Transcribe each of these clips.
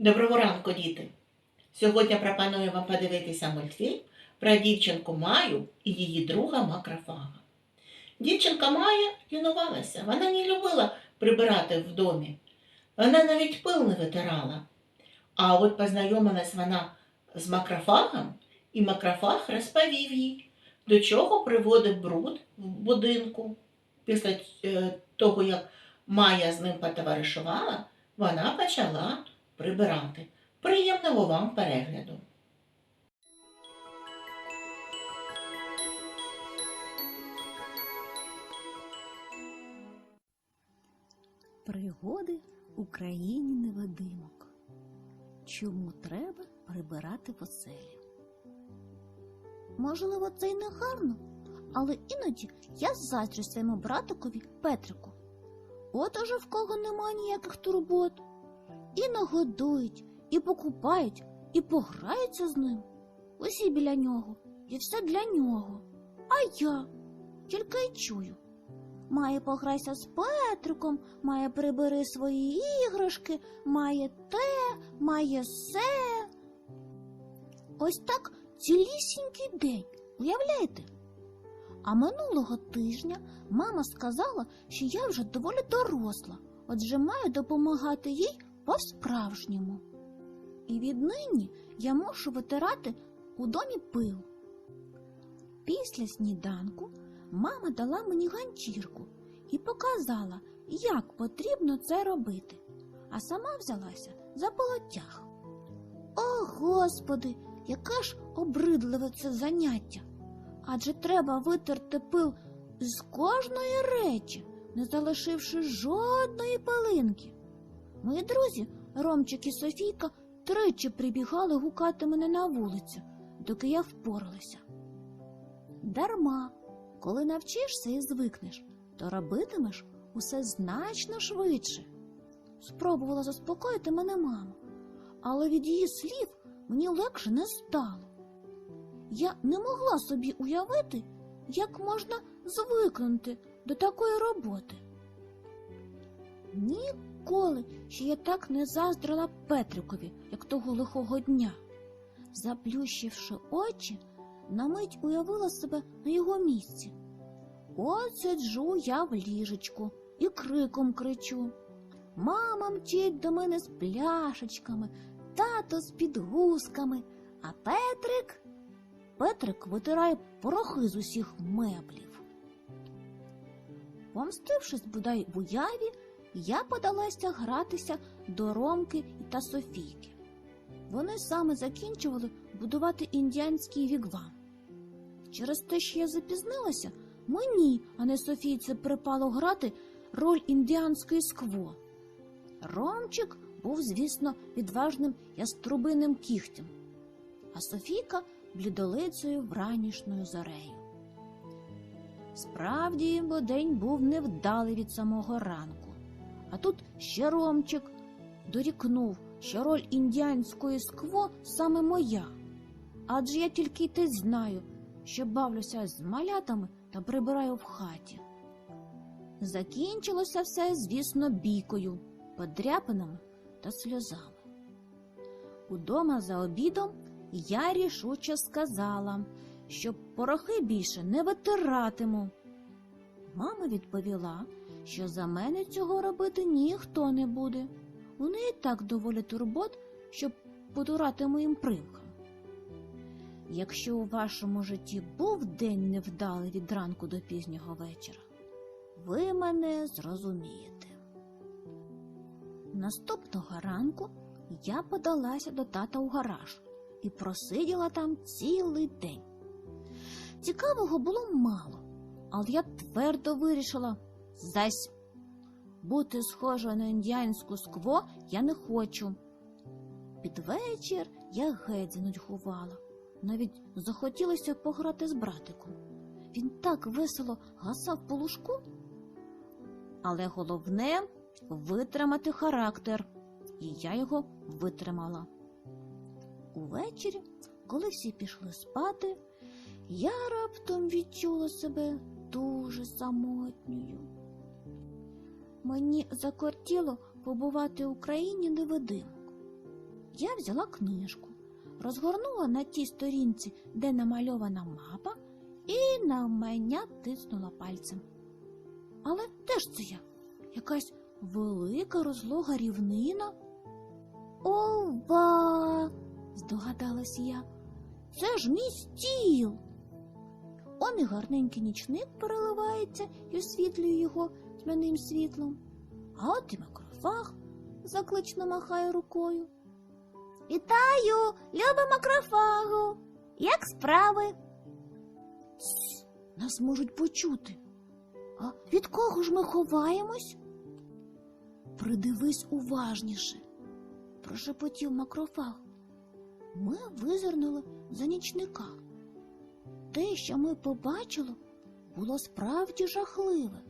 Доброго ранку, діти! Сьогодні пропоную вам подивитися мультфільм про дівчинку Маю і її друга Макрофага. Дівчинка Майя лінувалася, вона не любила прибирати в домі. Вона навіть пил не витирала. А от познайомилась вона з макрофагом, і макрофаг розповів їй, до чого приводить бруд в будинку. Після е, того, як Майя з ним потоваришувала, вона почала прибирати. Приємного вам перегляду! Пригоди в Україні невидимок. Чому треба прибирати в оселі? Можливо, це й не гарно, але іноді я заздрю своєму братикові Петрику. От уже в кого нема ніяких турбот. І нагодують, і покупають, і пограються з ним. Усі біля нього, і все для нього. А я тільки й чую. Має пограйся з Петриком, має прибери свої іграшки, має те, має се. Ось так цілісінький день, уявляєте? А минулого тижня мама сказала, що я вже доволі доросла, отже маю допомагати їй по-справжньому. І віднині я мушу витирати у домі пил. Після сніданку мама дала мені ганчірку і показала, як потрібно це робити, а сама взялася за полотяг. О, Господи, яке ж обридливе це заняття! Адже треба витерти пил з кожної речі, не залишивши жодної пилинки. Мої друзі, Ромчик і Софійка, тричі прибігали гукати мене на вулицю, доки я впоралася. Дарма, коли навчишся і звикнеш, то робитимеш усе значно швидше. Спробувала заспокоїти мене мама, але від її слів мені легше не стало. Я не могла собі уявити, як можна звикнути до такої роботи. Ніколи ще я так не заздрила Петрикові, як того лихого дня. Заплющивши очі, на мить уявила себе на його місці. От сиджу я в ліжечку і криком кричу. Мама мчить до мене з пляшечками, тато з підгузками, а Петрик. Петрик витирає порохи з усіх меблів. Помстившись бодай в уяві, я подалася гратися до Ромки та Софійки. Вони саме закінчували будувати індіанський вігвам. Через те, що я запізнилася, мені, а не Софійці, припало грати роль індіанської скво. Ромчик був, звісно, відважним яструбиним кігтем, а Софійка блідолицею вранішньою зорею. Справді, бо день був невдалий від самого ранку, а тут ще Ромчик дорікнув, що роль індіанської скво саме моя. Адже я тільки й те знаю, що бавлюся з малятами та прибираю в хаті. Закінчилося все, звісно, бійкою, подряпинами та сльозами. Удома за обідом я рішуче сказала, що порохи більше не витиратиму. Мама відповіла, що за мене цього робити ніхто не буде. У неї так доволі турбот, щоб потурати моїм примкам. Якщо у вашому житті був день невдалий від ранку до пізнього вечора, ви мене зрозумієте. Наступного ранку я подалася до тата у гараж і просиділа там цілий день. Цікавого було мало, але я твердо вирішила зась бути схожою на індіанську скво я не хочу. Під вечір я геть занудьгувала. Навіть захотілося пограти з братиком. Він так весело гасав по лужку. Але головне витримати характер, і я його витримала. Увечері, коли всі пішли спати, я раптом відчула себе дуже самотньою. Мені закортіло побувати в Україні невидимок. Я взяла книжку, розгорнула на тій сторінці, де намальована мапа, і на мене тиснула пальцем. Але де ж це я? Якась велика розлога рівнина? Ова! здогадалась я. Це ж мій стіл. Он і гарненький нічник переливається і освітлює його тьмяним світлом. А от і макрофаг заклично махає рукою. Вітаю, люба макрофагу! Як справи? Тс, нас можуть почути. А від кого ж ми ховаємось? Придивись уважніше, прошепотів макрофаг. Ми визирнули за нічника. Те, що ми побачили, було справді жахливе.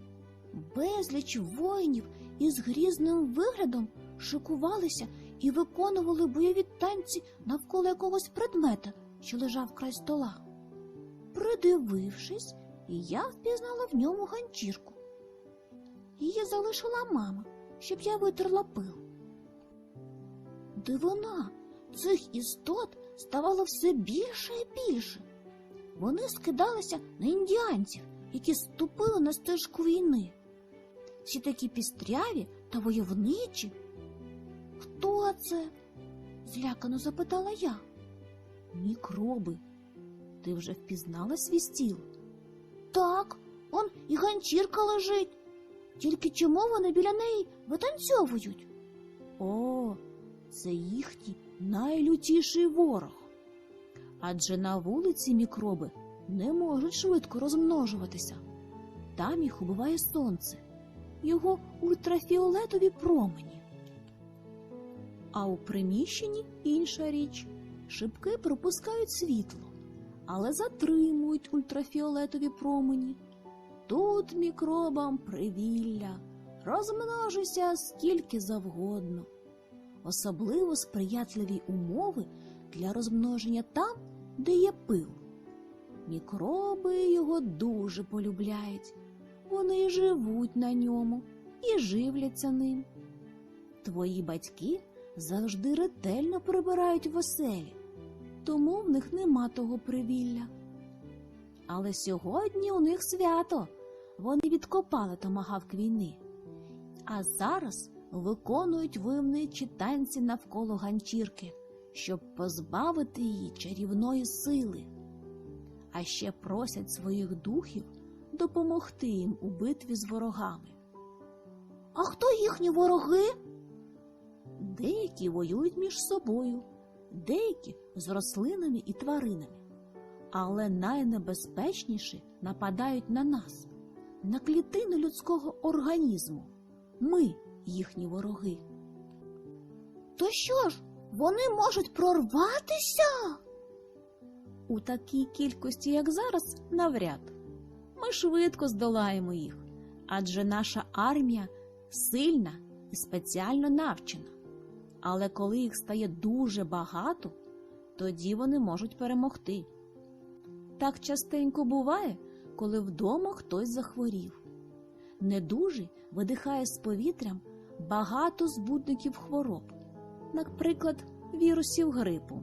Безліч воїнів із грізним виглядом шикувалися і виконували бойові танці навколо якогось предмета, що лежав край стола. Придивившись, я впізнала в ньому ганчірку. Її залишила мама, щоб я витерла пил. Дивина, цих істот ставало все більше і більше. Вони скидалися на індіанців, які ступили на стежку війни. Всі такі пістряві та войовничі. Хто це? злякано запитала я. Мікроби. Ти вже впізнала свій стіл? Так, он і ганчірка лежить. Тільки чому вони біля неї витанцьовують? О, це їхній найлютіший ворог. Адже на вулиці мікроби не можуть швидко розмножуватися. Там їх убиває сонце, його ультрафіолетові промені. А у приміщенні інша річ. Шибки пропускають світло, але затримують ультрафіолетові промені. Тут мікробам привілля, розмножуйся скільки завгодно. Особливо сприятливі умови для розмноження там, де є пил. Мікроби його дуже полюбляють. Вони живуть на ньому і живляться ним. Твої батьки завжди ретельно прибирають в оселі, тому в них нема того привілля. Але сьогодні у них свято. Вони відкопали томагавк війни. А зараз виконують вивничі танці навколо ганчірки, щоб позбавити її чарівної сили. А ще просять своїх духів допомогти їм у битві з ворогами. А хто їхні вороги? Деякі воюють між собою, деякі з рослинами і тваринами. Але найнебезпечніші нападають на нас, на клітини людського організму. Ми їхні вороги. То що ж, вони можуть прорватися? У такій кількості, як зараз, навряд. Ми швидко здолаємо їх, адже наша армія сильна і спеціально навчена. Але коли їх стає дуже багато, тоді вони можуть перемогти. Так частенько буває, коли вдома хтось захворів. Недужий видихає з повітрям багато збудників хвороб, наприклад, вірусів грипу.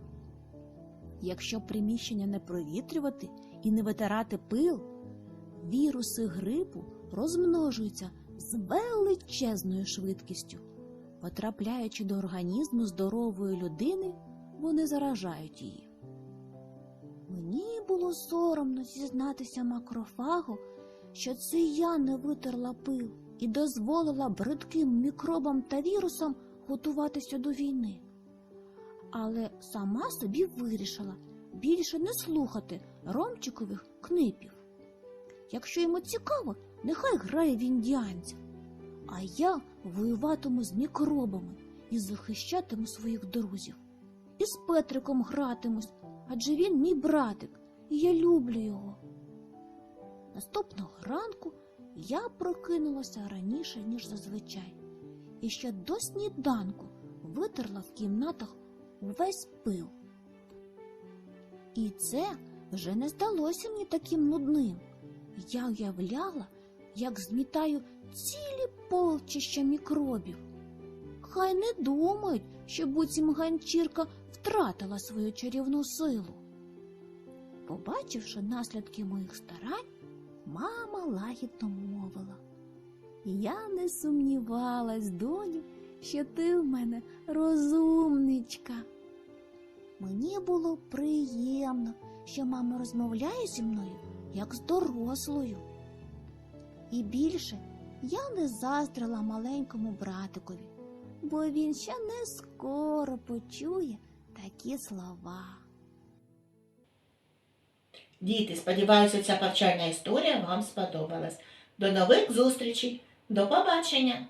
Якщо приміщення не провітрювати і не витирати пил, віруси грипу розмножуються з величезною швидкістю. Потрапляючи до організму здорової людини, вони заражають її. Мені було соромно зізнатися макрофагу, що це я не витерла пил і дозволила бридким мікробам та вірусам готуватися до війни. Але сама собі вирішила більше не слухати ромчикових книпів. Якщо йому цікаво, нехай грає в індіанців, а я воюватиму з мікробами і захищатиму своїх друзів. І з Петриком гратимусь, адже він мій братик, і я люблю його. Наступного ранку я прокинулася раніше, ніж зазвичай, і ще до сніданку витерла в кімнатах увесь пил. І це вже не здалося мені таким нудним. Я уявляла, як змітаю цілі полчища мікробів. Хай не думають, що буцім ганчірка втратила свою чарівну силу. Побачивши наслідки моїх старань, мама лагідно мовила. Я не сумнівалась, доню, що ти в мене розумничка. Мені було приємно, що мама розмовляє зі мною як з дорослою. І більше я не заздрила маленькому братикові, бо він ще не скоро почує такі слова. Діти, сподіваюся, ця повчальна історія вам сподобалась. До нових зустрічей. До побачення!